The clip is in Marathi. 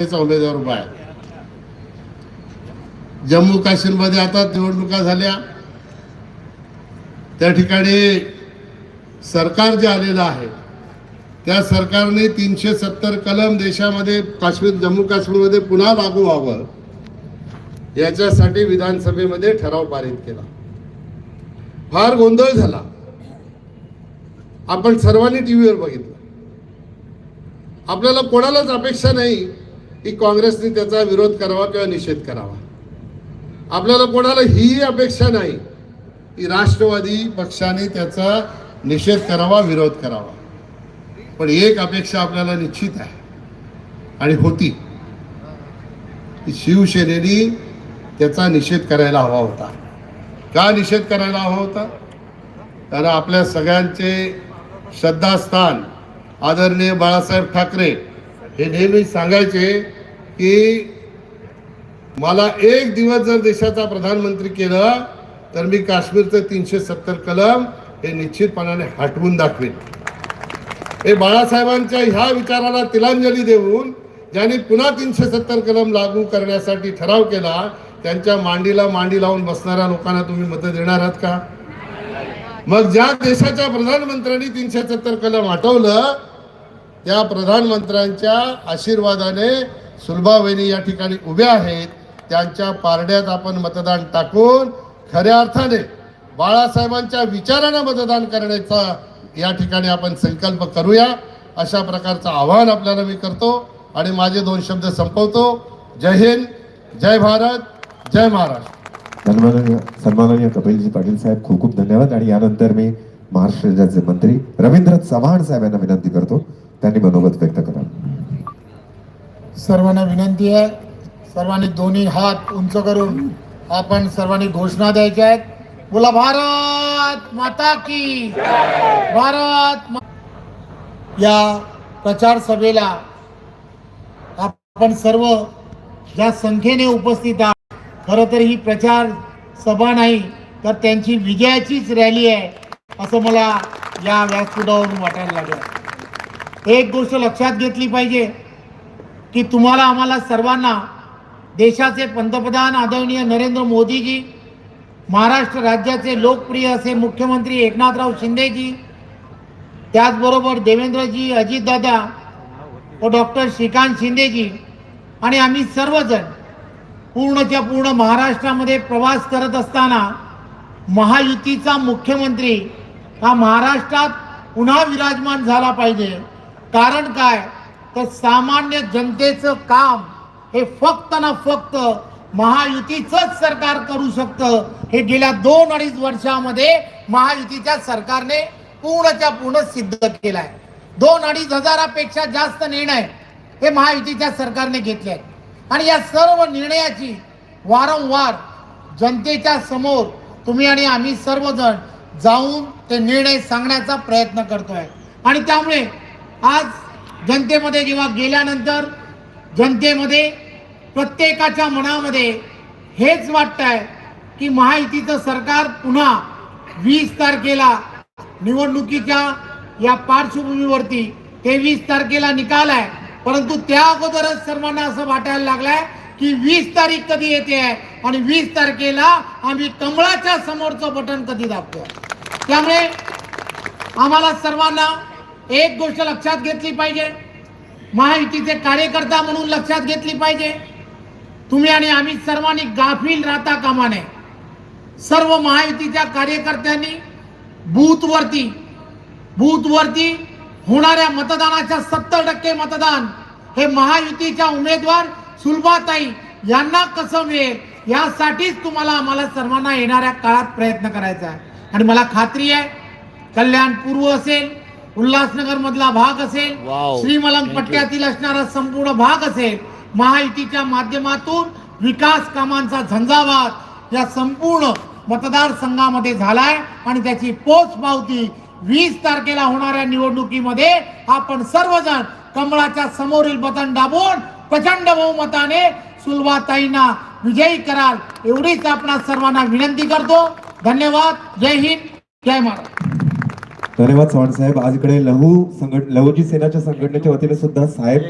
चा उमेदवार उभा आहे जम्मू काश्मीरमध्ये आता निवडणुका झाल्या. त्या ठिकाणी सरकार जे आलेलं आहे त्या सरकारने तीनशे सत्तर कलम देशामध्ये काश्मीर जम्मू काश्मीरमध्ये पुन्हा लागू व्हावं याच्यासाठी विधानसभेमध्ये ठराव पारित केला. फार गोंधळ झाला. आपण सर्वांनी टीव्हीवर बघितलं. आपल्याला कोणालाच अपेक्षा नाही की काँग्रेसने त्याचा विरोध करावा किंवा निषेध करावा. आपल्याला कोणाला ही अपेक्षा नाही की राष्ट्रवादी पक्षाने त्याचा निषेध करावा विरोध करावा. पण एक अपेक्षा आपल्याला निश्चित आहे आणि होती. की शिवसेनेने त्याचा निषेध करायला हवा होता. का निषेध करायला हवा होता? कारण आपल्या सगळ्यांचे श्रद्धास्थान आदरणीय बाळासाहेब ठाकरे हे नेहमी सांगायचे की मला एक दिवस जर देशाचा प्रधानमंत्री केलं तर मी काश्मीरचं तीनशे सत्तर कलम हे निश्चितपणाने हटवून दाखवेन. हे बाळासाहेबांच्या ह्या विचाराला तिलांजली देऊन ज्यांनी पुन्हा तीनशे सत्तर कलम लागू करण्यासाठी ठराव केला त्यांच्या मांडीला मांडी लावून बसणाऱ्या लोकांना तुम्ही मतं देणार आहात का? मग ज्या देशाच्या प्रधानमंत्र्यांनी तीनशे सत्तर कलम हटवलं त्या प्रधानमंत्र्यांच्या आशीर्वादाने सुलभावेनी या ठिकाणी उभ्या आहेत. त्यांच्या पारड्यात आपण मतदान टाकून खऱ्या अर्थाने बाळासाहेबांच्या विचारांना मतदान करण्याचा या ठिकाणी आपण संकल्प करूया. अशा प्रकारचं आवाहन आपल्याला मी करतो आणि माझे दोन शब्द संपवतो. जय हिंद जय भारत जय महाराष्ट्र. सन्माननीय सन्माननीय कपिलजी पाटील साहेब खूप खूप धन्यवाद. आणि यानंतर मी महाराष्ट्र राज्याचे मंत्री रवींद्र चव्हाण साहेब यांना विनंती करतो. त्यांनी मनोगत व्यक्त करा सर्वांना विनंती आहे. सर्वांनी दोन्ही हात उंच करून आपण सर्वांनी घोषणा द्यायच्या आहेत. बोला भारत माता की भारत मा- या प्रचार सभेला आपण सर्व ज्या संख्येने उपस्थित आहात खरं तर ही प्रचार सभा नाही तर त्यांची विजयाचीच रॅली आहे असं मला या व्यासपीठावरून वाटायला लागलं. एक गोष्ट लक्षात घेतली पाहिजे की तुम्हाला आम्हाला सर्वांना देशाचे पंतप्रधान आदरणीय नरेंद्र मोदीजी महाराष्ट्र राज्याचे लोकप्रिय असे मुख्यमंत्री एकनाथराव शिंदेजी त्याचबरोबर देवेंद्रजी अजितदादा व डॉक्टर श्रीकांत शिंदेजी आणि आम्ही सर्वजण पूर्णच्या पूर्ण महाराष्ट्रामध्ये प्रवास करत असताना महायुतीचा मुख्यमंत्री हा महाराष्ट्रात पुन्हा विराजमान झाला पाहिजे. कारण काय? तर सामान्य जनतेचं काम हे फक्त ना फक्त महायुतीचंच सरकार करू शकतं. हे गेल्या दोन अडीच वर्षामध्ये महायुतीच्या सरकारने पूर्णच्या पूर्ण सिद्ध केलाय. दोन अडीच हजारापेक्षा जास्त निर्णय हे महायुतीच्या सरकारने घेतले आहेत. आणि या सर्व निर्णयाची वारंवार जनतेच्या समोर तुम्ही आणि आम्ही सर्वजण जाऊन ते निर्णय सांगण्याचा प्रयत्न करतोय. आणि त्यामुळे आज जनतेमध्ये जेव्हा गेल्यानंतर जनतेमध्ये प्रत्येकाच्या मनामध्ये हेच वाटतंय की महायुतीचं सरकार पुन्हा वीस तारखेला निवडणुकीच्या या पार्श्वभूमीवरती तेवीस तारखेला निकाल आहे. परंतु त्या अगोदरच सर्वांना असं वाटायला लागलाय की वीस तारीख कधी येते आहे आणि वीस तारखेला आम्ही कमळाच्या समोरचं बटन कधी दाबतो त्यामुळे आम्हाला सर्वांना एक गोष्ट लक्षात घेतली पाहिजे. महायुतीचे कार्यकर्ता म्हणून लक्षात घेतली पाहिजे. तुम्ही आणि आम्ही सर्वांनी गाफील राहता कामा नये सर्व महायुतीच्या कार्यकर्त्यांनी बूथवरती बूथवरती होणाऱ्या मतदानाच्या सत्तर टक्के मतदान हे महायुतीच्या उमेदवार सुलभाताई यांना कसं मिळेल? यासाठीच तुम्हाला आम्हाला सर्वांना येणाऱ्या काळात प्रयत्न करायचा आहे. आणि मला खात्री आहे कल्याण पूर्व असेल उल्हासनगर मधला भाग असेल श्रीमलंग पट्ट्यातील असणारा संपूर्ण भाग असेल महायुतीच्या माध्यमातून विकास कामांचा झंझावात या संपूर्ण मतदारसंघामध्ये झालाय आणि त्याची पोच पावती वीस तारखेला होणाऱ्या निवडणुकीमध्ये आपण सर्वजण कमळाच्या समोरील बटन दाबून प्रचंड बहुमताने सुलभाताईंना विजयी कराल एवढीच आपणा सर्वांना विनंती करतो. धन्यवाद. जय हिंद. जय महाराष्ट्र. धन्यवाद चव्हाण साहेब. आज इकडे लहू संघट लहूजी सेनाच्या संघटनेच्या वतीने सुद्धा साहेब